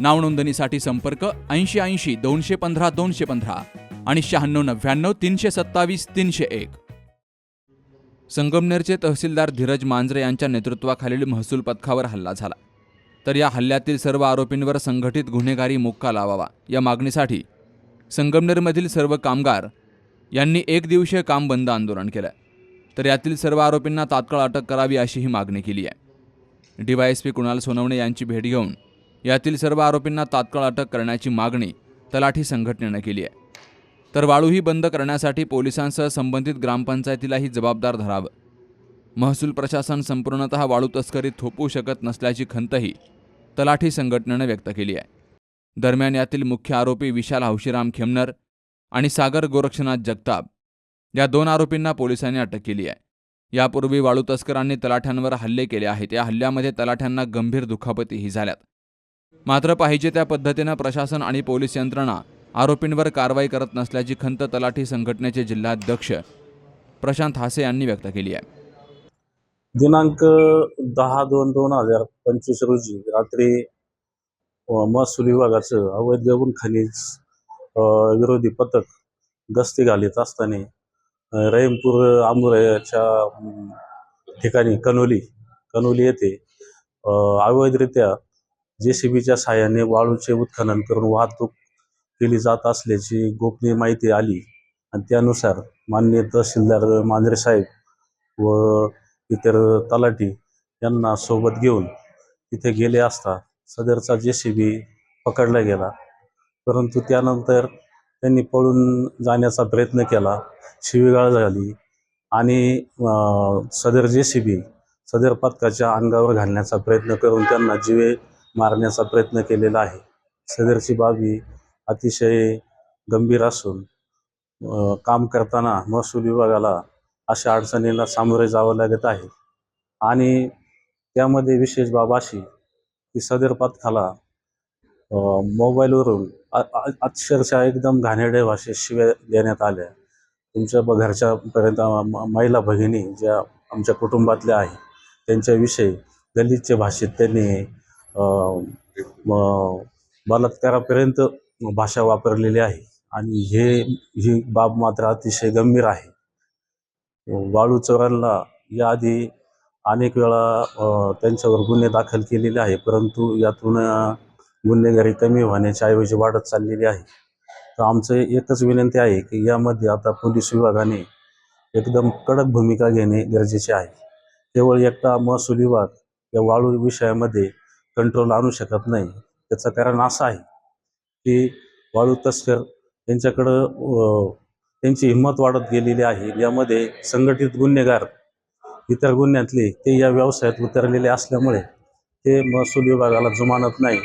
नावनोंदणीसाठी संपर्क ऐंशी ऐंशी दोनशे पंधरा दोनशे पंधरा आणि शहाण्णव नव्याण्णव तीनशे सत्तावीस तीनशे एक. संगमनेरचे तहसीलदार धीरज मांजरे यांच्या नेतृत्वाखालील महसूल पथकावर हल्ला झाला. तर या हल्ल्यातील सर्व आरोपींवर संघटित गुन्हेगारी मुक्का लावावा या मागणीसाठी संगमनेरमधील सर्व कामगार यांनी एक दिवसीय काम बंद आंदोलन केलं. तर यातील सर्व आरोपींना तात्काळ अटक करावी अशी ही मागणी केली आहे. डीवायएसपी कुणाल सोनवणे यांची भेट घेऊन यातील सर्व आरोपींना तात्काळ अटक करण्याची मागणी तलाठी संघटनेनं केली आहे. तर वाळूही बंद करण्यासाठी पोलिसांसह संबंधित ग्रामपंचायतीलाही जबाबदार धरावं. महसूल प्रशासन संपूर्णतः वाळू तस्करी थोपवू शकत नसल्याची खंतही तलाठी संघटनेनं व्यक्त केली आहे. दरम्यान यातील मुख्य आरोपी विशाल हौशीराम खेमनर आणि सागर गोरक्षनाथ जगताप या दोन आरोपींना पोलिसांनी अटक केली आहे. यापूर्वी वाळू तस्करांनी तलाठ्यांवर हल्ले केले आहेत. या हल्ल्यामध्ये तलाठ्यांना गंभीर दुखापतीही झाल्यात. मात्र पाहिजे त्या पद्धतीनं प्रशासन आणि पोलीस यंत्रणा आरोपींवर कारवाई करत नसल्याची खंत तलाठी संघटनेचे जिल्हाध्यक्ष प्रशांत हासे यांनी व्यक्त केली आहे. दिनांक दहा दोन दोन हजार पंचवीस रोजी रात्री महसूल विभागाचं अवैध गौण खनिज विरोधी पथक गस्ती घालीत असताना रहीमपूर आंबोऱ्याच्या ठिकाणी कनोली कनोली येथे अवैधरित्या जे सी बीच्या साहाय्याने वाळूचे उत्खनन करून वाहतूक केली जात असल्याची गोपनीय माहिती आली. आणि त्यानुसार माननीय तहसीलदार मांजरे साहेब व इतर तलाठी यांना सोबत घेऊन तिथे गेले असता सदरचा जे सी बी पकडला गेला. परंतु त्यानंतर त्यांनी पळून जाण्याचा प्रयत्न केला. शिवीगाळ झाली आणि सदर जे सी बी सदर पथकाच्या अंगावर घालण्याचा प्रयत्न करून त्यांना जीवे मारण्याचा प्रयत्न केलेला आहे. सदरची बाब ही अतिशय गंभीर असून काम करताना महसूल विभागाला अशा अडचणींना सामोरे जावं लागत आहे. आणि त्यामध्ये विशेष बाब अशी की सदर पथकाला मोबाईलवरून अक्षरशः एकदम घाणेरड्या भाषेत शिव्या देण्यात आल्या. तुमच्या ब- घरच्यापर्यंत महिला भगिनी ज्या आमच्या कुटुंबातल्या आहे त्यांच्याविषयी दलितच्या भाषेत त्यांनी बलात्कारापर्यंत भाषा वापरलेली आहे. आणि हे ही बाब मात्र अतिशय गंभीर आहे. वाळू चोरांना याआधी अनेक वेळा त्यांच्यावर गुन्हे दाखल केलेले आहे. परंतु यातून गुन्हेगारी कमी होण्याच्या ऐवजी वाढत चाललेली आहे. तर आमचं एकच विनंती आहे की यामध्ये आता पोलीस विभागाने एकदम कडक भूमिका घेणे गरजेचे आहे. केवळ एकटा महसूल विभाग या वाळू विषयामध्ये कंट्रोल आणू शकत नाही. त्याचं कारण असं आहे की वाळू तस्कर यांच्याकडं त्यांची हिंमत वाढत गेलेली आहे. यामध्ये संघटित गुन्हेगार इतर गुन्ह्यातले ते या व्यवसायात उतरलेले असल्यामुळे ते महसूल विभागाला जुमानत नाही.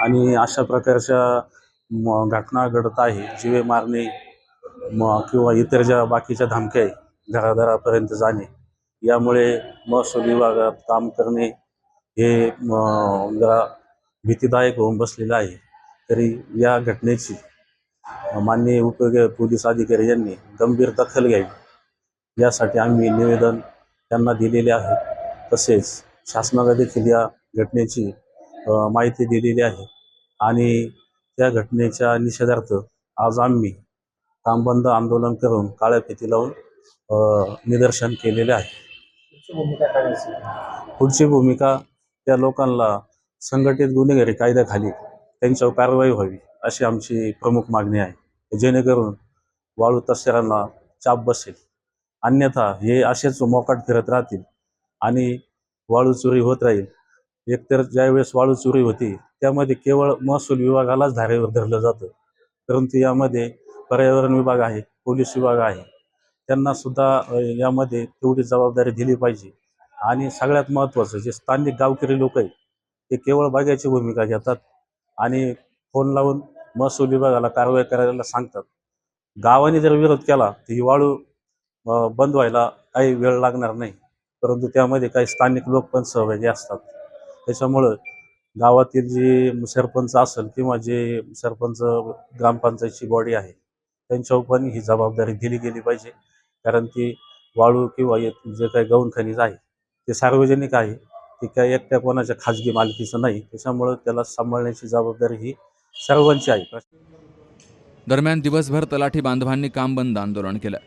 आणि अशा प्रकारच्या म घटना घडत आहे. जीवे मारणे म किंवा इतर ज्या बाकीच्या धमक्या आहे घरादारापर्यंत जाणे यामुळे महसूल विभागात काम करणे हे जरा भीतीदायक होऊन बसलेलं आहे. तरी या घटनेची माननीय उप पोलीस अधिकारी यांनी गंभीर दखल घ्यावी. यासाठी आम्ही निवेदन त्यांना दिलेले आहे. तसेच शासनाला देखील या घटनेची माहिती दिलेली आहे. आणि त्या घटनेच्या निषेधार्थ आज आम्ही कामबंद आंदोलन करून काळ्या फिती लावून निदर्शन केलेले आहे. पुढची भूमिका त्या लोकांना संघटित गुन्हेगारी कायद्याखाली त्यांच्यावर कारवाई व्हावी अशी आमची प्रमुख मागणी आहे. जेणेकरून वाळू तस्करांना चाप बसेल. अन्यथा हे असेच मोकाट फिरत राहतील आणि वाळू चोरी होत राहील. एकतर ज्यावेळेस वाळू चोरी होती त्यामध्ये केवळ महसूल विभागालाच धारेवर धरलं जातं. परंतु यामध्ये पर्यावरण विभाग आहे पोलीस विभाग आहे. त्यांना सुद्धा यामध्ये तेवढी जबाबदारी दिली पाहिजे. आणि सगळ्यात महत्त्वाचं जे स्थानिक गावकरी लोक आहेत ते केवळ बघायची भूमिका घेतात आणि फोन लावून महसूल विभागाला कारवाई करायला सांगतात. गावाने जर विरोध केला तर ही वाळू बंद व्हायला काही वेळ लागणार नाही. परंतु त्यामध्ये काही स्थानिक लोक पण सहभागी असतात. त्याच्यामुळं गावातील जे सरपंच असेल किंवा जे सरपंच ग्रामपंचायतची बॉडी आहे त्यांच्यावर पण ही जबाबदारी दिली गेली पाहिजे. कारण की वाळू किंवा जे काही गौण खनिज आहे ते सार्वजनिक आहे ते काही एकट्या कोणाच्या खाजगी मालकीचं नाही. त्याच्यामुळं त्याला सांभाळण्याची जबाबदारी ही सर्वांची आहे. दरम्यान दिवसभर तलाठी बांधवांनी काम बंद आंदोलन केलं.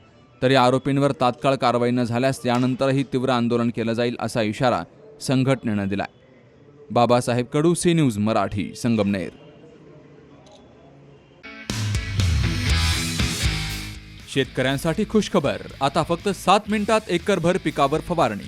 तरी आरोपींवर तात्काळ कारवाई न झाल्यास त्यानंतरही तीव्र आंदोलन केलं जाईल असा इशारा संघटनेनं दिलाय. Babasaheb Kadu C news Marathi Sangamner. शेतकऱ्यांसाठी खुशखबर. आता फक्त सात मिनिटात एकरभर पिकावर फवारणी.